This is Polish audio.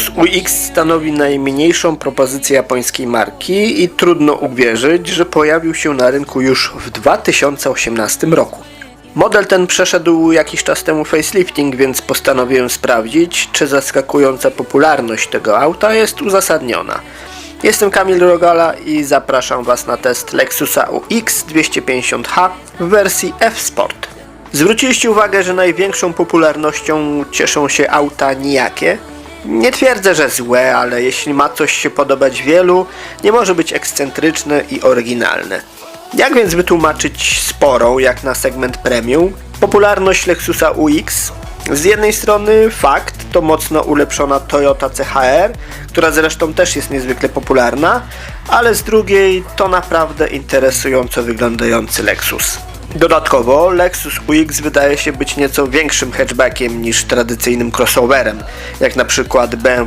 Lexus UX stanowi najmniejszą propozycję japońskiej marki i trudno uwierzyć, że pojawił się na rynku już w 2018 roku. Model ten przeszedł jakiś czas temu facelifting, więc postanowiłem sprawdzić, czy zaskakująca popularność tego auta jest uzasadniona. Jestem Kamil Rogala i zapraszam Was na test Lexusa UX 250h w wersji F-Sport. Zwróciliście uwagę, że największą popularnością cieszą się auta nijakie? Nie twierdzę, że złe, ale jeśli ma coś się podobać wielu, nie może być ekscentryczne i oryginalne. Jak więc wytłumaczyć sporą, jak na segment premium, popularność Lexusa UX? Z jednej strony fakt, to mocno ulepszona Toyota CHR, która zresztą też jest niezwykle popularna, ale z drugiej to naprawdę interesująco wyglądający Lexus. Dodatkowo Lexus UX wydaje się być nieco większym hatchbackiem niż tradycyjnym crossoverem, jak na przykład BMW